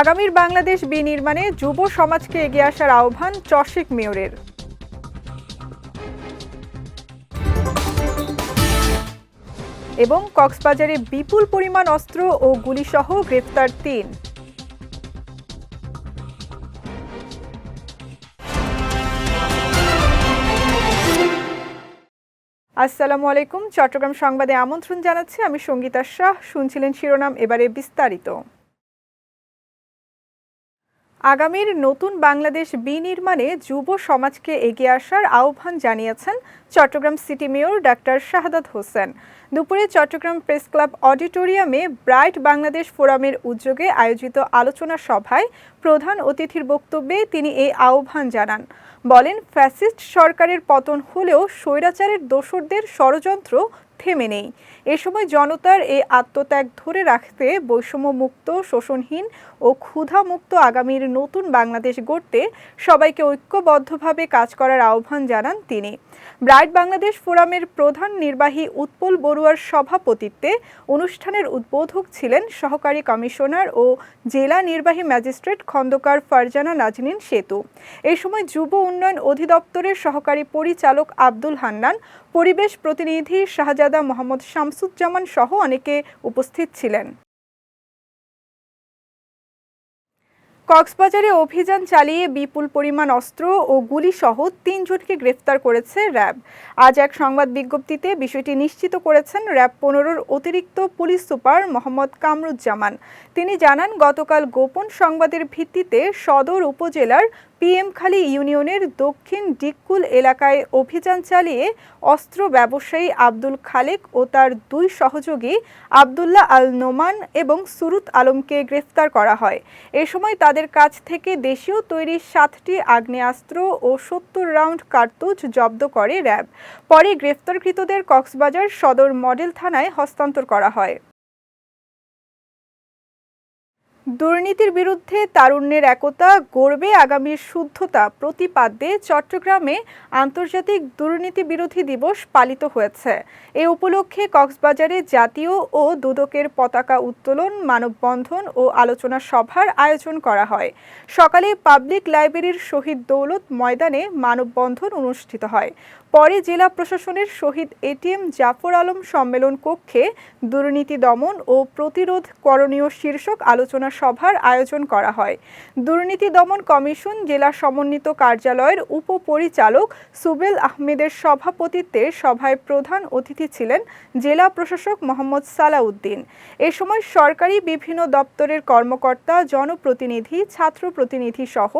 আগামীর বাংলাদেশ বিনির্মাণে যুব সমাজকে এগিয়ে আসার আহ্বান চশিক মেয়রের। এবং কক্সবাজারে বিপুল পরিমাণ অস্ত্র ও গুলিসহ গ্রেপ্তার তিন। আসসালামু আলাইকুম। চট্টগ্রাম সংবাদে আমন্ত্রণ জানাচ্ছি, আমি সঙ্গীতা শাহ। শুনছিলেন শিরোনাম, এবারে বিস্তারিত। আগামীর নতুন বাংলাদেশ বিনির্মাণে যুব সমাজকে এগিয়ে আসার আহ্বান জানিয়েছেন Chattogram city mayor doctor Shahadat Hossain. দুপুরে চট্টগ্রাম প্রেস ক্লাব অডিটোরিয়ামে ব্রাইট বাংলাদেশ ফোরামের উদ্যোগে আয়োজিত আলোচনা সভায় প্রধান অতিথির বক্তব্যে তিনি এই আহ্বান জানান। বলেন, ফ্যাসিস্ট সরকারের পতন হলেও স্বৈরাচারের দোসরদের ষড়যন্ত্র থেমে নেই। এ সময় জনতার এই আত্মত্যাগ ধরে রাখতে বৈষম্যমুক্ত, শোষণহীন ও ক্ষুধামুক্ত আগামীর নতুন বাংলাদেশ গড়তে সবাইকে ঐক্যবদ্ধভাবে কাজ করার আহ্বান জানান তিনি। ব্রাইট বাংলাদেশ ফোরামের প্রধান নির্বাহী উৎপল বড়ুয়ার সভাপতিত্বে অনুষ্ঠানের উদ্বোধক ছিলেন সহকারী কমিশনার ও জেলা নির্বাহী ম্যাজিস্ট্রেট খন্দকার ফারজানা নাজনীন সেতু। এই সময় যুব উন্নয়ন অধিদপ্তরের সহকারী পরিচালক আব্দুল হান্নান, পরিবেশ প্রতিনিধি শাহজাদা মোহাম্মদ শামসুজ্জামান সহ অনেকে উপস্থিত ছিলেন। কক্সবাজারে অভিযান চালিয়ে বিপুল পরিমাণ অস্ত্র ও গুলিসহ তিনজনকে গ্রেফতার করেছে র্যাব। আজ এক সংবাদ বিজ্ঞপ্তিতে বিষয়টি নিশ্চিত করেছেন র্যাব পনেরোর অতিরিক্ত পুলিশ সুপার মোহাম্মদ কামরুজ্জামান। তিনি জানান, গতকাল গোপন সংবাদের ভিত্তিতে সদর উপজেলার পিএমখালী ইউনিয়নের দক্ষিণ ডিক্কুল এলাকায় অভিযান চালিয়ে অস্ত্র ব্যবসায়ী আব্দুল খালেক ও তার দুই সহযোগী আবদুল্লাহ আল নোমান এবং সুরুত আলমকে গ্রেফতার করা হয়। এ সময় তাদের কাছ থেকে দেশীয় তৈরি সাতটি আগ্নেয়াস্ত্র ও সত্তর রাউন্ড কার্তুজ জব্দ করে র্যাব। পরে গ্রেফতারকৃতদের কক্সবাজার সদর মডেল থানায় হস্তান্তর করা হয়। দুর্নীতির বিরুদ্ধে তারুণ্যের একতা গড়বে আগামীর শুদ্ধতা প্রতিপাদ্যে চট্টগ্রামে আন্তর্জাতিক দুর্নীতি বিরোধী দিবস পালিত হয়েছে। এ উপলক্ষে কক্সবাজারে জাতীয় ও দুদকের পতাকা উত্তোলন, মানববন্ধন ও আলোচনা সভার আয়োজন করা হয়। সকালে পাবলিক লাইব্রেরির শহীদ দৌলত ময়দানে মানববন্ধন অনুষ্ঠিত হয়। পরে জেলা প্রশাসনের শহীদ এটিএম জাফর আলম সম্মেলন কক্ষে দুর্নীতি দমন ও প্রতিরোধ করণীয় শীর্ষক আলোচনা সভার আয়োজন করা হয়। দুর্নীতি দমন কমিশন জেলা সমন্বিত কার্যালয়ের উপপরিচালক সুবেল আহমেদের সভাপতিত্বে সভায় প্রধান অতিথি ছিলেন জেলা প্রশাসক মোহাম্মদ সালাউদ্দিন। এ সময় সরকারি বিভিন্ন দপ্তরের কর্মকর্তা, জনপ্রতিনিধি ছাত্র প্রতিনিধি সহ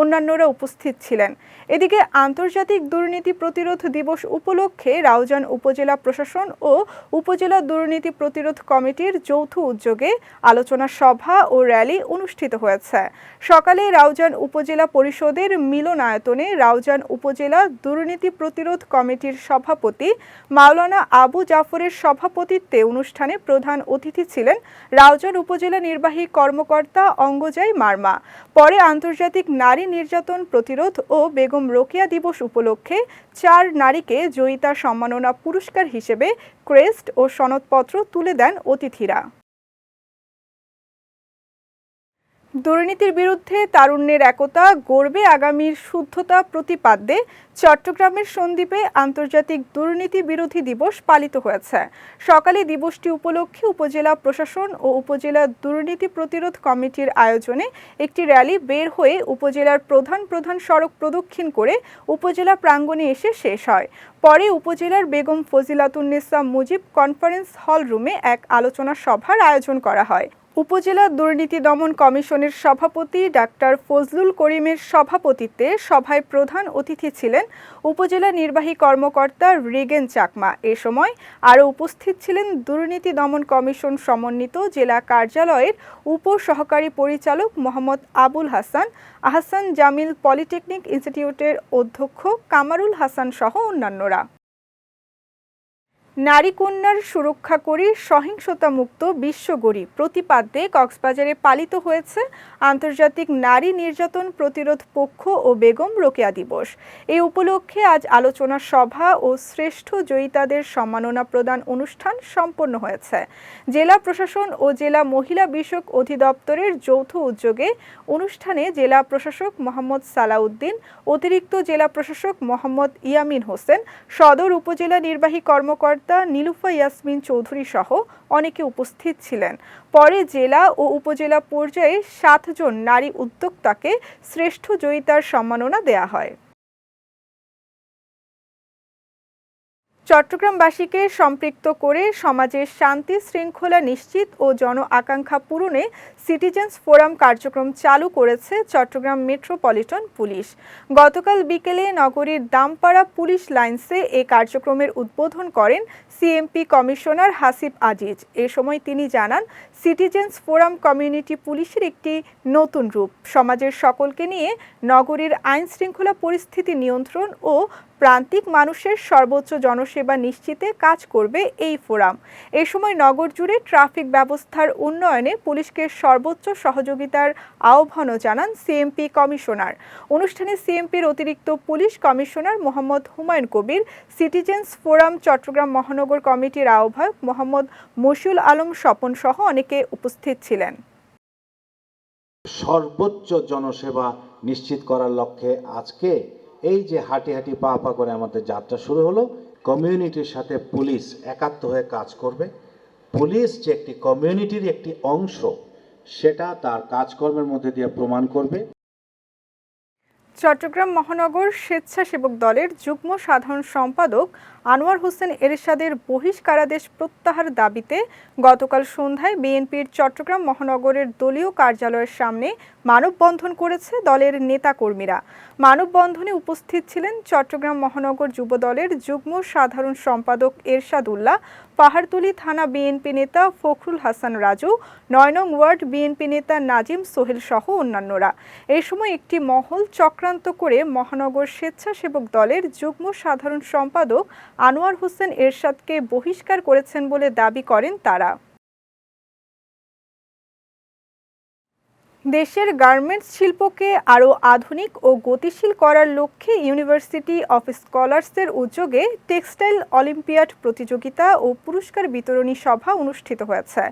অন্যান্যরা উপস্থিত ছিলেন। এদিকে আন্তর্জাতিক দুর্নীতি প্রতিরোধ দিবস উপলক্ষে রাউজান উপজেলা প্রশাসন ও উপজেলা দুর্নীতি প্রতিরোধ কমিটির যৌথ উদ্যোগে আলোচনা সভা ও র্যালি অনুষ্ঠিত হয়েছে। সকালে রাউজান উপজেলা পরিষদের মিলনায়তনে রাউজান উপজেলা দুর্নীতি প্রতিরোধ কমিটির সভাপতি মাওলানা আবু জাফরের সভাপতিত্বে অনুষ্ঠানে প্রধান অতিথি ছিলেন রাউজান উপজেলা নির্বাহী কর্মকর্তা অঙ্গজাই মার্মা। পরে আন্তর্জাতিক নারী নির্যাতন প্রতিরোধ ও বেগম রোকেয়া দিবস উপলক্ষে চার নারীকে জয়িতা সম্মাননা পুরস্কার হিসেবে ক্রেস্ট ও সনদপত্র তুলে দেন অতিথিরা। দুর্নীতির বিরুদ্ধে তারুণ্যের একতা গড়বে আগামীর শুদ্ধতা প্রতিপাদ্যে। চট্টগ্রামের সন্দ্বীপে আন্তর্জাতিক দুর্নীতি বিরোধী দিবস পালিত হয়েছে। সকালে দিবসটি উপলক্ষে উপজেলা প্রশাসন ও উপজেলা দুর্নীতি প্রতিরোধ কমিটির আয়োজনে একটি র্যালি বের হয়ে উপজেলার প্রধান প্রধান সড়ক প্রদক্ষিণ করে উপজেলা প্রাঙ্গণে এসে শেষ হয়। পরে উপজেলার বেগম ফজিলাতুন্নেসা মুজিব কনফারেন্স হল রুমে এক আলোচনা সভার আয়োজন করা হয়। উপজেলা দুর্নীতি দমন কমিশনের সভাপতি ডাক্তার ফজলুল করিমের সভাপতিত্বে সভায় প্রধান অতিথি ছিলেন উপজেলা নির্বাহী কর্মকর্তা রিগেন চাকমা। এ সময় আরও উপস্থিত ছিলেন দুর্নীতি দমন কমিশন সমন্বিত জেলা কার্যালয়ের উপ সহকারী পরিচালক মোহাম্মদ আবুল হাসান, আহসান জামিল পলিটেকনিক ইনস্টিটিউটের অধ্যক্ষ কামারুল হাসান সহ অন্যান্যরা। নারী কন্যার সুরক্ষা করি সহিংসতা মুক্ত বিশ্ব গড়ি। প্রতিপাদ্যে কক্সবাজারে পালিত হয়েছে আন্তর্জাতিক নারী নির্যাতন প্রতিরোধ পক্ষ ও বেগম রোকেয়া দিবস। এই উপলক্ষে আজ আলোচনা সভা ও শ্রেষ্ঠ জয়িতাদের সম্মাননা প্রদান অনুষ্ঠান সম্পন্ন হয়েছে। জেলা প্রশাসন ও জেলা মহিলা বিষয়ক অধিদপ্তরের যৌথ উদ্যোগে অনুষ্ঠানে জেলা প্রশাসক মোহাম্মদ সালাউদ্দিন, অতিরিক্ত জেলা প্রশাসক মোহাম্মদ ইয়ামিন হোসেন, সদর উপজেলা নির্বাহী কর্মকর্তা নীলুফা ইয়াসমিন চৌধুরী সহ অনেকে উপস্থিত ছিলেন। পরে জেলা ও উপজেলা পর্যায়ে সাতজন নারী উদ্যোক্তাকে শ্রেষ্ঠ জয়িতার সম্মাননা দেয়া হয়। চট্টগ্রামবাসীকে সম্পৃক্ত করে সমাজের শান্তি শৃঙ্খলা নিশ্চিত ও জন আকাঙ্ক্ষা পূরণে সিটিজেন্স ফোরাম কার্যক্রম চালু করেছে চট্টগ্রাম মেট্রোপলিটন পুলিশ। গতকাল বিকেলে নগরীর দামপাড়া পুলিশ লাইন্সে এ কার্যক্রমের উদ্বোধন করেন সিএমপি কমিশনার হাসিব আজিজ এ সময় তিনি জানান সিটিজেন্স ফোরাম কমিউনিটি পুলিশের একটি নতুন রূপ। সমাজের সকলকে নিয়ে নগরীর আইন শৃঙ্খলা পরিস্থিতি নিয়ন্ত্রণ ও প্রান্তিক মানুষের সর্বোচ্চ জনসেবা নিশ্চিতে কাজ করবে এই ফোরাম। এ সময় নগর জুড়ে ট্রাফিক ব্যবস্থার উন্নয়নে পুলিশকে সর্বোচ্চ সহযোগিতার আহ্বানও জানান সিএমপি কমিশনার অনুষ্ঠানে সিএমপির অতিরিক্ত police commissioner Mohammad Humayun Kabir citizens forum Chattogram মহানগর কমিটির আহ্বায়ক মোহাম্মদ মশিউল আলম স্বপন সহ অনেকে উপস্থিত ছিলেন। সর্বোচ্চ জনসেবা নিশ্চিত করার লক্ষ্যে আজকে এই যে হাঁটি হাঁটি পা পা করে আমাদের যাত্রা শুরু হলো কমিউনিটির সাথে পুলিশ একাত্ম হয়ে কাজ করবে। পুলিশ যে একটি কমিউনিটির একটি অংশ সেটা তার কাজকর্মের মধ্যে দিয়ে প্রমাণ করবে। চট্টগ্রাম মহানগর স্বেচ্ছাসেবক দলের যুগ্ম সাধারণ সম্পাদক আনোয়ার হোসেন এরশাদের বহিষ্কারাদেশ প্রত্যাহার দাবিতে গতকাল সন্ধ্যায় বিএনপির চট্টগ্রাম মহানগরের দলীয় কার্যালয়ের সামনে মানববন্ধন করেছে দলের নেতাকর্মীরা। মানববন্ধনে উপস্থিত ছিলেন চট্টগ্রাম মহানগর যুব দলের যুগ্ম সাধারণ সম্পাদক এরশাদ উল্লাহ পাহাড়তলী থানা বিএনপি নেতা ফখরুল হাসান রাজু, নয় নং ওয়ার্ড বিএনপি নেতা নাজিম সোহেল সহ অন্যান্যরা। এই সময় একটি মহল চক্রান্ত করে মহানগর স্বেচ্ছাসেবক দলের যুগ্ম সাধারণ সম্পাদক আনোয়ার হোসেন এরশাদকে বহিষ্কার করেছেন বলে দাবি করেন তারা। দেশের গার্মেন্টস শিল্পকে আরও আধুনিক ও গতিশীল করার লক্ষ্যে ইউনিভার্সিটি অফ স্কলার্সের উদ্যোগে টেক্সটাইল অলিম্পিয়াড প্রতিযোগিতা ও পুরস্কার বিতরণী সভা অনুষ্ঠিত হয়েছে।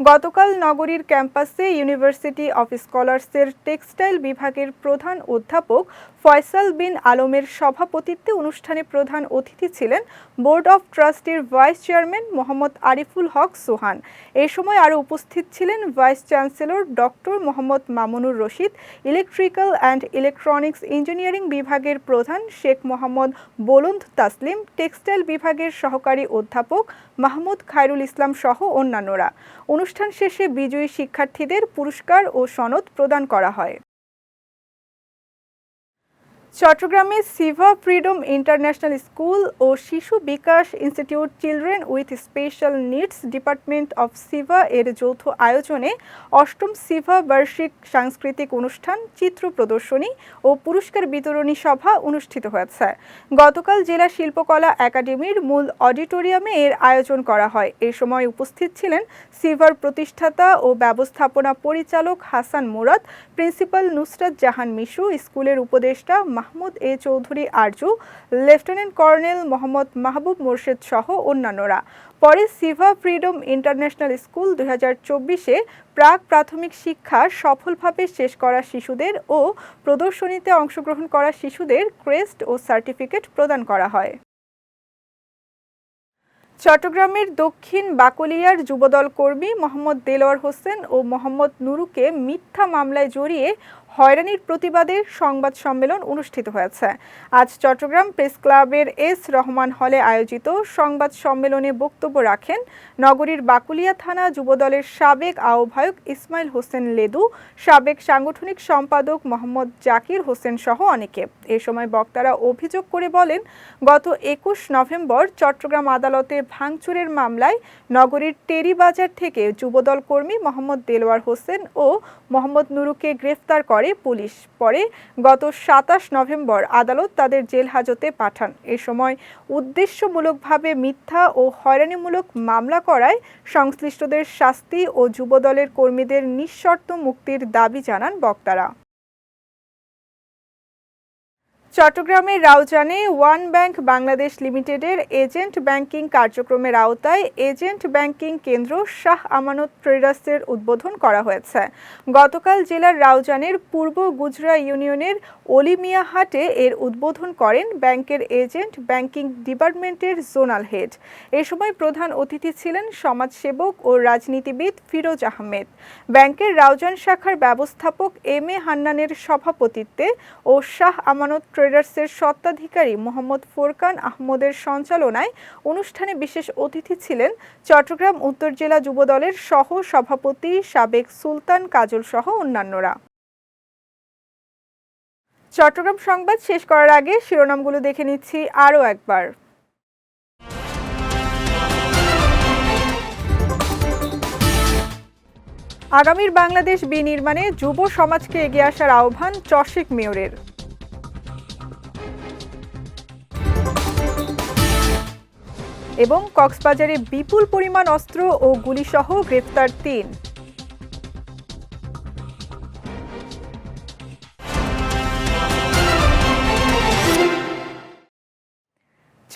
গতকাল নগরীর ক্যাম্পাসে ইউনিভার্সিটি অফ স্কলার্সের টেক্সটাইল বিভাগের প্রধান অধ্যাপক ফয়সাল বিন আলমের সভাপতিত্বে অনুষ্ঠানে প্রধান অতিথি ছিলেন বোর্ড অফ ট্রাস্টির ভাইস চেয়ারম্যান মোহাম্মদ আরিফুল হক সোহান। এ সময় আরও উপস্থিত ছিলেন vice chancellor doctor Mohammad Mamunur Rashid, electrical and electronics engineering বিভাগের প্রধান শেখ মোহাম্মদ বলুন্দ তাসলিম, টেক্সটাইল বিভাগের সহকারী অধ্যাপক মাহমুদ খায়রুল ইসলাম সহ অন্যান্যরা। অনুষ্ঠান শেষে বিজয়ী শিক্ষার্থীদের পুরস্কার ও সনদ প্রদান করা হয়। চট্টগ্রামে সিভা ফ্রিডম ইন্টারন্যাশনাল স্কুল ও শিশু বিকাশ institute children with special needs department of Siva এর যৌথ আয়োজনে অষ্টম সিভা বার্ষিক সাংস্কৃতিক অনুষ্ঠান, চিত্র প্রদর্শনী ও পুরস্কার বিতরণী সভা অনুষ্ঠিত হয়েছে। গতকাল জেলা শিল্পকলা একাডেমির মূল অডিটোরিয়ামে এর আয়োজন করা হয়। এ সময় উপস্থিত ছিলেন সিভার প্রতিষ্ঠাতা ও ব্যবস্থাপনা পরিচালক হাসান মুরাদ, প্রিন্সিপাল নুসরাত জাহান মিশু, স্কুলের উপদেষ্টা Mahmud, A Chowdhury, Arzu, lieutenant colonel Mohammad Mahbub Morshed সহ অন্যান্যরা। পরে সিভা ফ্রিডম ইন্টারন্যাশনাল স্কুল দুই হাজার চব্বিশে প্রাক প্রাথমিক শিক্ষা সফলভাবে শেষ করা শিশুদের ও প্রদর্শনীতে অংশগ্রহণ করা শিশুদের ক্রেস্ট ও সার্টিফিকেট প্রদান করা হয়। চট্টগ্রামের দক্ষিণ বাকলিয়ার যুবদল কর্মী মোহাম্মদ দেলোয়ার হোসেন ও মোহাম্মদ নুরুকে মিথ্যা মামলায় জড়িয়ে হয়রানির প্রতিবাদে সংবাদ সম্মেলন অনুষ্ঠিত হয়েছে। আজ চট্টগ্রাম প্রেস ক্লাবের এস রহমান হলে আয়োজিত সংবাদ সম্মেলনে বক্তব্য রাখেন নগরীর বাকুলিয়া থানা যুবদলের সাবেক আহ্বায়ক ইসমাইল হোসেন লেদু, সাবেক সাংগঠনিক সম্পাদক মোহাম্মদ জাকির হোসেন সহ অনেকে। এ সময় বক্তারা অভিযোগ করে বলেন, গত একুশ নভেম্বর চট্টগ্রাম আদালতে ভাঙচুরের মামলায় নগরীর টেরিবাজার থেকে যুবদল কর্মী মোহাম্মদ দেলোয়ার হোসেন ও মোহাম্মদ নুরুকে গ্রেফতার করে পুলিশ পরে গত সাতাশ নভেম্বর আদালত তাদের জেল হাজতে পাঠান। এ সময় উদ্দেশ্যমূলকভাবে মিথ্যা ও হয়রানিমূলক মামলা করায় সংশ্লিষ্টদের শাস্তি ও যুবদলের কর্মীদের নিঃশর্ত মুক্তির দাবি জানান বক্তারা। চট্টগ্রামের রাউজানে ওয়ান ব্যাংক বাংলাদেশ লিমিটেডের এজেন্ট ব্যাংকিং কার্যক্রমের আওতায় এজেন্ট ব্যাংকিং কেন্দ্র শাহ আমানত ট্রেডার্সের উদ্বোধন করা হয়েছে। গতকাল জেলার রাউজানের পূর্ব গুজরা ইউনিয়নের অলিমিয়া হাটে এর উদ্বোধন করেন ব্যাংকের এজেন্ট ব্যাংকিং ডিপার্টমেন্টের জোনাল হেড। এ সময় প্রধান অতিথি ছিলেন সমাজসেবক ও রাজনীতিবিদ ফিরোজ আহমেদ। ব্যাংকের রাউজান শাখার ব্যবস্থাপক এম এ হান্নানের সভাপতিত্বে ও শাহ আমানত ট্রেডার্সের স্বত্বাধিকারী মোহাম্মদ ফোরকান আহমদের সঞ্চালনায় অনুষ্ঠানে বিশেষ অতিথি ছিলেন চট্টগ্রাম উত্তর জেলা যুবদলের সহ সভাপতি সাবেক সুলতান কাজল সহ অন্যান্যরা। চট্টগ্রাম সংবাদ শেষ করার আগে শিরোনামগুলো দেখে নিচ্ছি আরও একবার। আগামীর বাংলাদেশ বিনির্মাণে যুব সমাজকে এগিয়ে আসার আহ্বান চশিক মেয়রের। এবং কক্সবাজারে বিপুল পরিমাণ অস্ত্র ও গুলিসহ গ্রেপ্তার তিন।